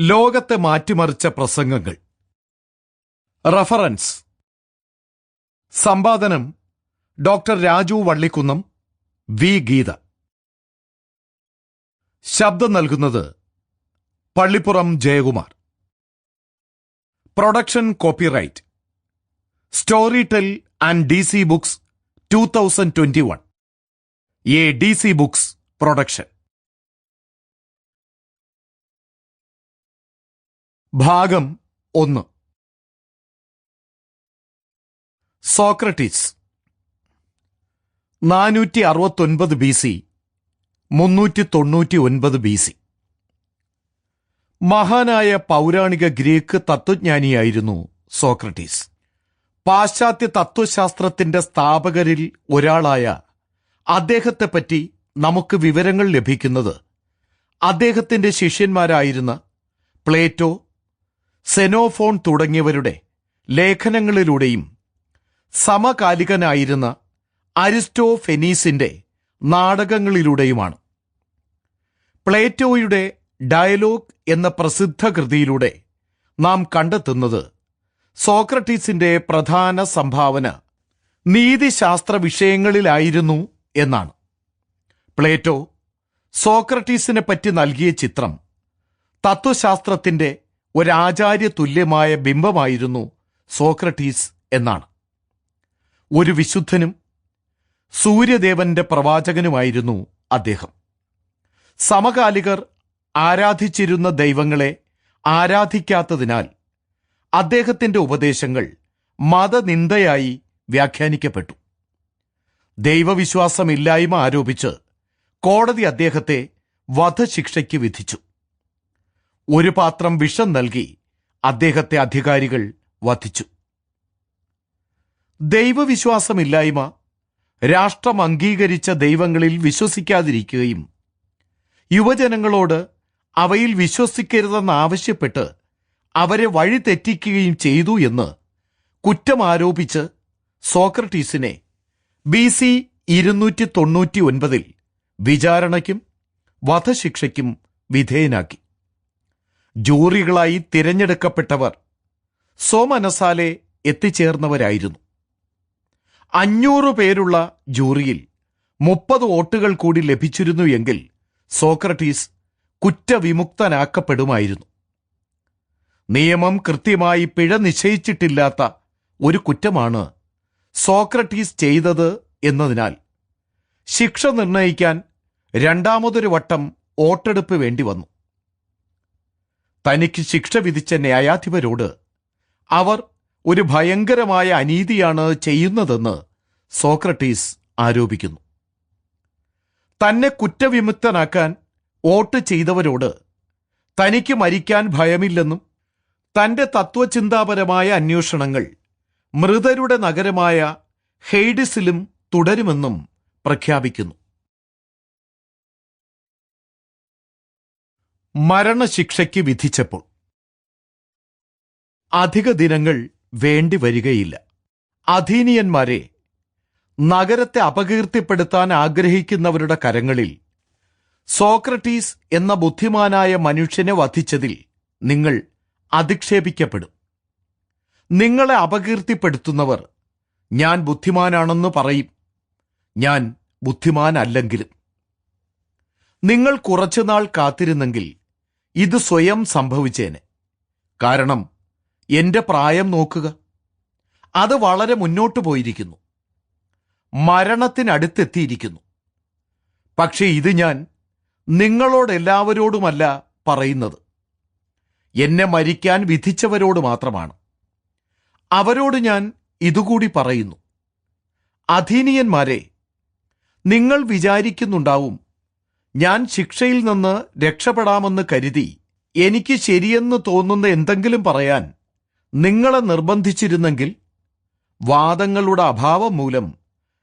ലോകത്തെ മാറ്റിമറിച്ച പ്രസംഗങ്ങൾ. റഫറൻസ്. സമ്പാദനം ഡോക്ടർ രാജു വള്ളിക്കുന്നം വി. ഗീത. ശബ്ദം നൽകുന്നത് Pallippuram Jayakumar. Production copyright. Storytel and D C books two thousand twenty one. A D C books production. ഭാഗം ഒന്ന്. സോക്രട്ടീസ് നാനൂറ്റി അറുപത്തൊൻപത് ബി സി മുന്നൂറ്റി തൊണ്ണൂറ്റി ഒൻപത് ബി സി. മഹാനായ പൗരാണിക ഗ്രീക്ക് തത്വജ്ഞാനിയായിരുന്നു സോക്രട്ടീസ്. പാശ്ചാത്യ തത്വശാസ്ത്രത്തിന്റെ സ്ഥാപകരിൽ ഒരാളായ അദ്ദേഹത്തെപ്പറ്റി നമുക്ക് വിവരങ്ങൾ ലഭിക്കുന്നത് അദ്ദേഹത്തിന്റെ ശിഷ്യന്മാരായിരുന്ന പ്ലേറ്റോ സെനോഫോൺ തുടങ്ങിയവരുടെ ലേഖനങ്ങളിലൂടെയും സമകാലികനായിരുന്ന അരിസ്റ്റോഫെനീസിന്റെ നാടകങ്ങളിലൂടെയുമാണ്. പ്ലേറ്റോയുടെ ഡയലോഗ് എന്ന പ്രസിദ്ധ കൃതിയിലൂടെ നാം കണ്ടെത്തുന്നത് സോക്രട്ടീസിന്റെ പ്രധാന സംഭാവന നീതിശാസ്ത്ര വിഷയങ്ങളിലായിരുന്നു എന്നാണ്. പ്ലേറ്റോ സോക്രട്ടീസിനെ പറ്റി നൽകിയ ചിത്രം തത്വശാസ്ത്രത്തിന്റെ ഒരാചാര്യ തുല്യമായ ബിംബമായിരുന്നു സോക്രട്ടീസ് എന്നാണ്. ഒരു വിശുദ്ധനും സൂര്യദേവന്റെ പ്രവാചകനുമായിരുന്നു അദ്ദേഹം. സമകാലികർ ആരാധിച്ചിരുന്ന ദൈവങ്ങളെ ആരാധിക്കാത്തതിനാൽ അദ്ദേഹത്തിന്റെ ഉപദേശങ്ങൾ മതനിന്ദയായി വ്യാഖ്യാനിക്കപ്പെട്ടു. ദൈവവിശ്വാസമില്ലായ്മ ആരോപിച്ച് കോടതി അദ്ദേഹത്തെ വധശിക്ഷയ്ക്ക് വിധിച്ചു. ഒരു പാത്രം വിഷം നൽകി അദ്ദേഹത്തെ അധികാരികൾ വധിച്ചു. ദൈവവിശ്വാസമില്ലായ്മ രാഷ്ട്രം അംഗീകരിച്ച ദൈവങ്ങളിൽ വിശ്വസിക്കാതിരിക്കുകയും യുവജനങ്ങളോട് അവയിൽ വിശ്വസിക്കരുതെന്നാവശ്യപ്പെട്ട് അവരെ വഴിതെറ്റിക്കുകയും ചെയ്തു എന്ന് കുറ്റമാരോപിച്ച് സോക്രട്ടീസിനെ ബി സി ഇരുന്നൂറ്റി തൊണ്ണൂറ്റി ഒൻപതിൽ വിചാരണയ്ക്കും വധശിക്ഷയ്ക്കും വിധേയനാക്കി. ജൂറികളായി തിരഞ്ഞെടുക്കപ്പെട്ടവർ സോമനസാലെ എത്തിച്ചേർന്നവരായിരുന്നു. അഞ്ഞൂറ് പേരുള്ള ജൂറിയിൽ മുപ്പത് വോട്ടുകൾ കൂടി ലഭിച്ചിരുന്നു എങ്കിൽ സോക്രട്ടീസ് കുറ്റവിമുക്തനാക്കപ്പെടുമായിരുന്നു. നിയമം കൃത്യമായി പിഴ നിശ്ചയിച്ചിട്ടില്ലാത്ത ഒരു കുറ്റമാണ് സോക്രട്ടീസ് ചെയ്തത് എന്നതിനാൽ ശിക്ഷ നിർണയിക്കാൻ രണ്ടാമതൊരു വട്ടം വോട്ടെടുപ്പ് വേണ്ടി വന്നു. തനിക്ക് ശിക്ഷ വിധിച്ച ന്യായാധിപരോട് അവർ ഒരു ഭയങ്കരമായ അനീതിയാണ് ചെയ്യുന്നതെന്ന് സോക്രട്ടീസ് ആരോപിക്കുന്നു. തന്നെ കുറ്റവിമുക്തനാക്കാൻ വോട്ട് ചെയ്തവരോട് തനിക്ക് മരിക്കാൻ ഭയമില്ലെന്നും തന്റെ തത്വചിന്താപരമായ അന്വേഷണങ്ങൾ മൃതരുടെ നഗരമായ ഹെയ്ഡിസിലും തുടരുമെന്നും പ്രഖ്യാപിക്കുന്നു. മരണശിക്ഷയ്ക്ക് വിധിച്ചപ്പോൾ. അധിക ദിനങ്ങൾ വേണ്ടി വരികയില്ല. അധീനിയന്മാരെ നഗരത്തെ അപകീർത്തിപ്പെടുത്താൻ ആഗ്രഹിക്കുന്നവരുടെ കരങ്ങളിൽ സോക്രട്ടീസ് എന്ന ബുദ്ധിമാനായ മനുഷ്യനെ വധിച്ചതിൽ നിങ്ങൾ അധിക്ഷേപിക്കപ്പെടും. നിങ്ങളെ അപകീർത്തിപ്പെടുത്തുന്നവർ ഞാൻ ബുദ്ധിമാനാണെന്ന് പറയും. ഞാൻ ബുദ്ധിമാനല്ലെങ്കിലും. നിങ്ങൾ കുറച്ചുനാൾ കാത്തിരുന്നെങ്കിൽ ഇത് സ്വയം സംഭവിച്ചേനെ. കാരണം എന്റെ പ്രായം നോക്കുക. അത് വളരെ മുന്നോട്ട് പോയിരിക്കുന്നു. മരണത്തിനടുത്തെത്തിയിരിക്കുന്നു. പക്ഷേ ഇത് ഞാൻ നിങ്ങളോടെല്ലാവരോടുമല്ല പറയുന്നത്. എന്നെ മരിക്കാൻ വിധിച്ചവരോട് മാത്രമാണ്. അവരോട് ഞാൻ ഇതുകൂടി പറയുന്നു. അധീനിയന്മാരെ നിങ്ങൾ വിചാരിക്കുന്നുണ്ടാവും ഞാൻ ശിക്ഷയിൽ നിന്ന് രക്ഷപ്പെടാമെന്ന് കരുതി എനിക്ക് ശരിയെന്ന് തോന്നുന്ന എന്തെങ്കിലും പറയാൻ നിങ്ങളെ നിർബന്ധിച്ചിരുന്നെങ്കിൽ വാദങ്ങളുടെ അഭാവം മൂലം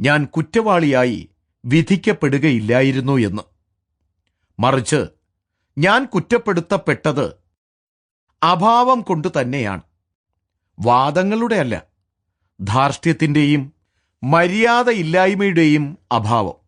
ഞാൻ കുറ്റവാളിയായി വിധിക്കപ്പെടുകയില്ലായിരുന്നു എന്ന്. മറിച്ച് ഞാൻ കുറ്റപ്പെടുത്തപ്പെട്ടത് അഭാവം കൊണ്ട് തന്നെയാണ്. വാദങ്ങളുടെ അല്ല ധാർഷ്ട്യത്തിന്റെയും മര്യാദയില്ലായ്മയുടെയും അഭാവം.